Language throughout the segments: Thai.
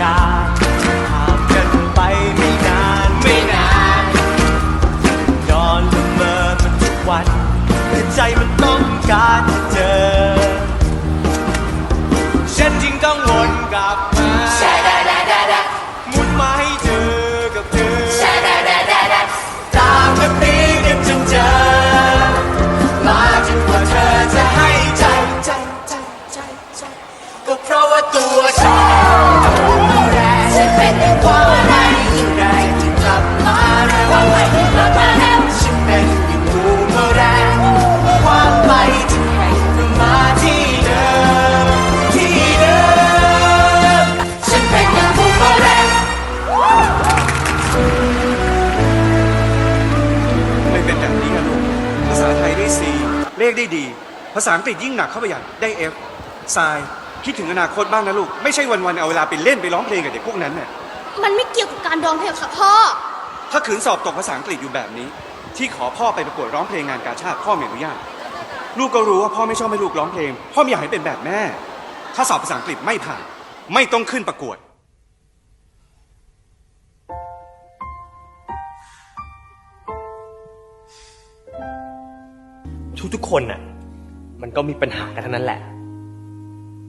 จากหางกันไปไม่นานไม่นานนอนละเมอมันทุกวันแต่ใจมันต้องการ ภาษาอังกฤษยิ่งหนักเข้าไปใหญ่ได้ F ทรายคิดถึงอนาคตบ้างนะลูก ไม่ใช่วันๆเอาเวลาไปเล่นไปร้องเพลงกับเด็กพวกนั้นน่ะมันไม่เกี่ยวกับการร้องเพลงค่ะพ่อ ถ้าขืนสอบตกภาษาอังกฤษอยู่แบบนี้ ที่ขอพ่อไปประกวดร้องเพลงงานกาชาติพ่อไม่อนุญาตลูกก็รู้ว่าพ่อไม่ชอบให้ลูกร้องเพลง พ่อไม่อยากให้เป็นแบบแม่ ถ้าสอบภาษาอังกฤษไม่ผ่าน ไม่ต้องขึ้นประกวด ทุกๆคนน่ะ มันก็มีปัญหากันทั้งนั้นแหละ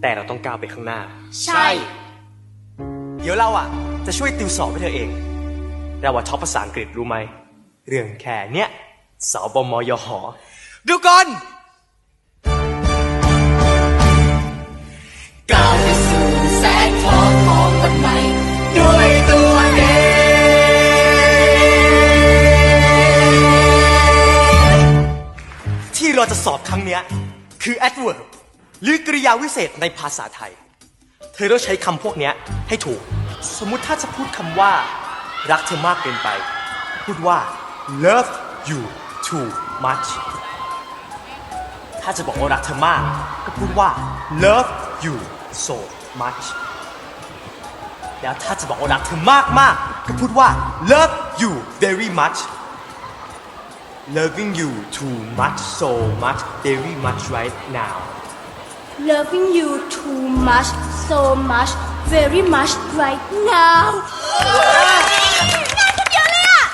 แต่เราต้องก้าวไปข้างหน้า ใช่ เดี๋ยวเราอะ จะช่วยติวสอบให้เธอเอง เราว่าท็อปภาษาอังกฤษรู้ไหม เรื่องแค่เนี้ยสบมยหดูก่อนก้าวไปสู่แสงทองของวันใหม่ด้วยตัวเองที่เราจะสอบครั้งเนี้ย คือ adverb หรือกริยาวิเศษในภาษาไทย เธอต้องใช้คำพวกนี้ให้ถูก สมมุติถ้าจะพูดคำว่า รักเธอมากเกินไป พูดว่า love you too much ถ้าจะบอกว่ารักเธอมาก ก็พูดว่า love you so much แล้วถ้าจะบอกว่ารักเธอมากมากก็พูดว่า love you very much loving you too much so much very much right now loving you too much so much very much right now ง่ายคนเดียวเลยอะ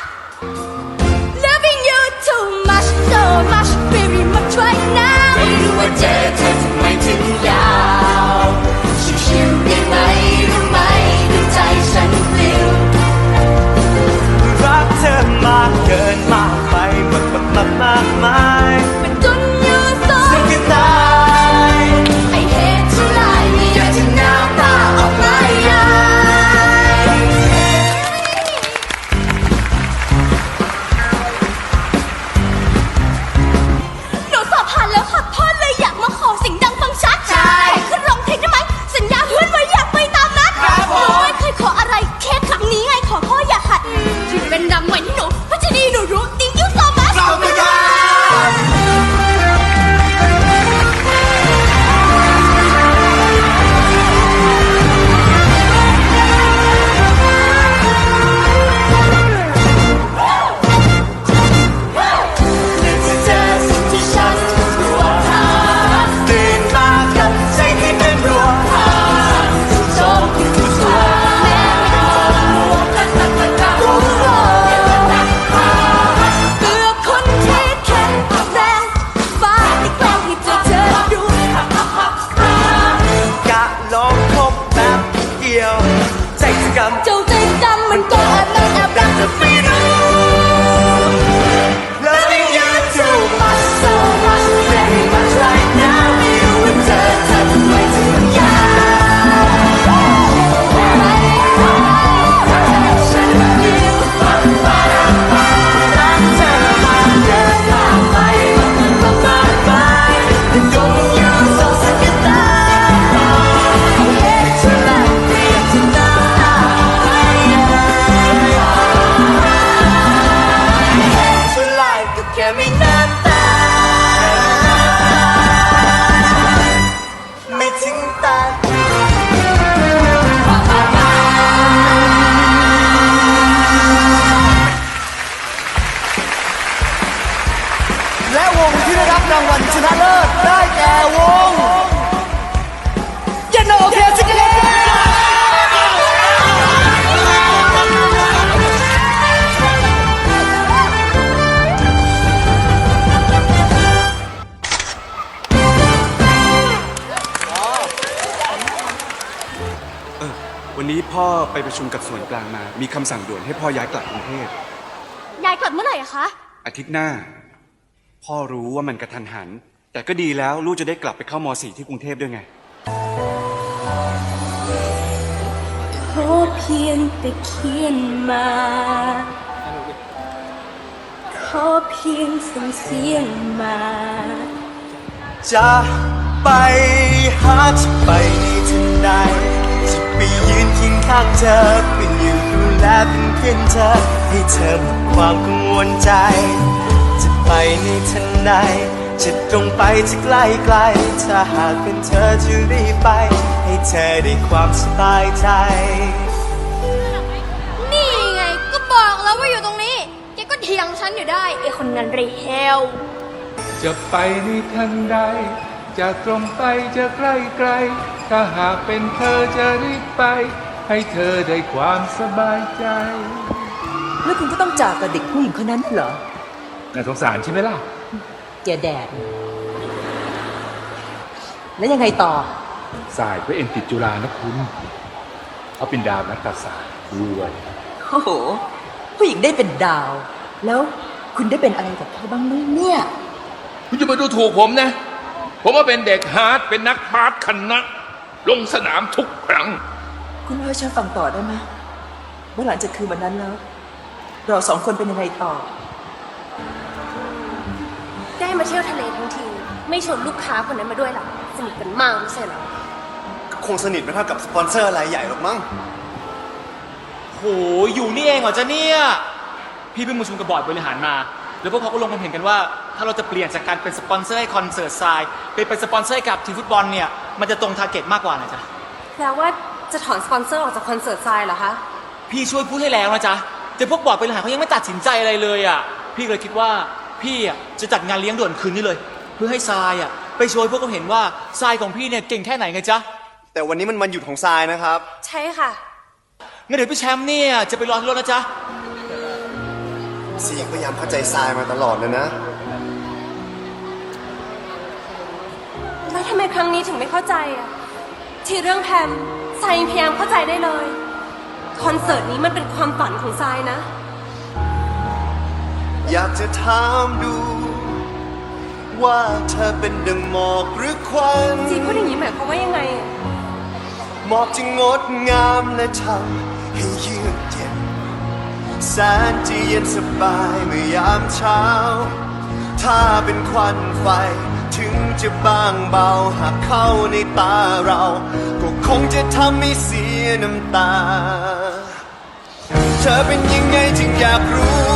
loving you too much so much very much right now ไม่รู้ว่าเจอเธอทำไมถึงยาว ไปประชุมกับส่วนกลางมา มีคำสั่งด่วนให้พ่อย้ายกลับกรุงเทพยายกลับเมื่อไหร่อะคะ อาทิตย์หน้า พ่อรู้ว่ามันกระทันหัน แต่ก็ดีแล้วลูกจะได้กลับไปเข้ามสี่ที่กรุงเทพด้วยไง ขอเพียงแต่เขียนมา ขอเพียงส่งเสียงมา จะไปหาจะไปในทันใดจะ ไปยืนเคียงข้างเธอ เป็นอยู่ดูแลเป็นเพื่อนเธอ ให้เธอหมดความกังวลใจ จะไปในทันใดจะตรงไปจะใกล้ไกล ถ้าหากเป็นเธอจะรีบไป ให้เธอได้ความสบายใจ นี่ไงก็บอกแล้วว่าอยู่ตรงนี้ แกก็เถียงฉันอยู่ได้ไอคนนั้นเรเฮล จะไปในทันใด จะตรงไปจะใกล้ไกล ถ้าหากเป็นเธอจะรีบไป ให้เธอได้ความสบายใจ แล้วคุณก็ต้องจากกับเด็กผู้หญิงคนนั้นเหรอน่าสงสารใช่ไหมล่ะ เจาแดด แล้วยังไงต่อ สายเพื่อเอ็นติดจุฬานะคุณ เขาเป็นดาวนักศาสตร์ด้วยโอ้โห ผู้หญิงได้เป็นดาว แล้วคุณได้เป็นอะไรกับเขาบ้างไหมเนี่ย คุณจะมาดูถูกผมนะ ผมว่าเป็นเด็กฮาร์ดเป็นนักบาสคณะ ลงสนามทุกครั้ง คุณเล่าให้ฉันฟังต่อได้ไหมว่าหลังจากคืนวันนั้นแล้ว เราสองคนเป็นยังไงต่อ ได้มาเที่ยวทะเลทั้งที ไม่ชวนลูกค้าคนนั้นมาด้วยหรอสนิทกันมากไม่ใช่เหรอคงสนิทไม่เท่ากับสปอนเซอร์รายใหญ่หรอกมั้งโหอยู่นี่เองเหรอจ๊ะเนี่ย พี่เพิ่งประชุมกับบอร์ดบริหารมา แล้วพวกเขาก็ลงความเห็นกันว่า ถ้าเราจะเปลี่ยนจากการเป็นสปอนเซอร์ให้คอนเสิร์ตทรายไปเป็นสปอนเซอร์ให้กับทีมฟุตบอลเนี่ยมันจะตรงทาร์เก็ตมากกว่านะจ๊ะแปลว่าจะถอนสปอนเซอร์ออกจากคอนเสิร์ตทรายเหรอคะ พี่ช่วยพูดให้แล้วนะจ๊ะแต่พวกบอร์ดบริหารเขายังไม่ตัดสินใจอะไรเลยอะพี่เลยคิดว่าพี่อะจะจัดงานเลี้ยงด่วนคืนนี้เลย เพื่อให้ทรายอะไปโชว์ให้พวกเขาเห็นว่าทรายของพี่เนี่ยเก่งแค่ไหนไงจ๊ะแต่วันนี้มันวันหยุดของทรายนะครับ ใช่ค่ะ งั้นเดี๋ยวพี่แชมป์เนี่ยจะไปรอที่รถนะจ๊ะ ซีพยายามเข้าใจทรายมาตลอดเลยนะ แล้วทำไมครั้งนี้ถึงไม่เข้าใจอะที่เรื่องแพมทรายยังพยายามเข้าใจได้เลย คอนเสิร์ตนี้มันเป็นความฝันของทรายนะ อยากจะถามดู ว่าเธอเป็นดังหมอกหรือควันจีพูดอย่างนี้หมายความว่ายังไงอะหมอกที่งดงามและทำให้เยือกเย็นแสนจะเย็นสบายเมื่อยามเช้า ถ้าเป็นควันไฟ จะบางเบาหากเข้าในตาเรา ก็คงจะทำให้เสียน้ำตา เธอเป็นยังไงจึงอยากรู้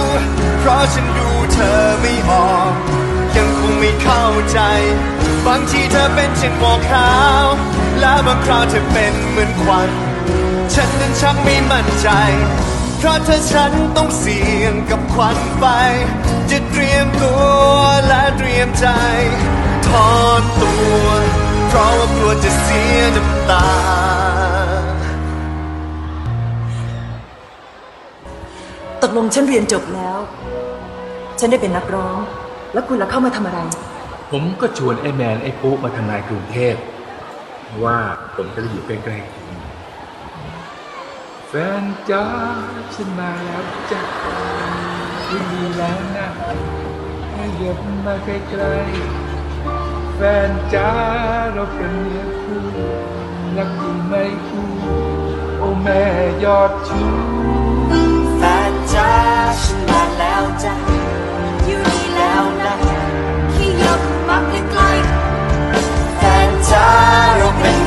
เพราะฉันดูเธอไม่ออก ยังคงไม่เข้าใจ บางทีเธอเป็นเช่นหมอกขาว และบางคราวเธอเป็นเหมือนควัน ฉันนั้นชักไม่มั่นใจ เพราะถ้าฉันต้องเสี่ยงกับควันไฟ จะเตรียมตัวและเตรียมใจ ถอนตัว เพราะว่ากลัวจะเสียน้ำตา ตกลงฉันเรียนจบแล้ว ฉันได้เป็นนักร้อง แล้วคุณล่ะเข้ามาทำอะไร ผมก็ชวนไอ้แมนไอ้ปุ๊มาทำงานกรุงเทพเพราะว่าผมจะได้อยู่ใกล้ๆคุณแฟนจ้าฉันมาแล้วจ้ะไม่มีแล้วนะให้เหยียบมาใกล้ๆ แฟนจ้าเราเป็นเมียคู่รักกูไม่คู่โอแม่ยอดชูแฟนจ้าฉันมาแล้วจ้าอยู่นี่แล้วนะที่ยกมักเล็กๆแฟนจ้าเราเป็น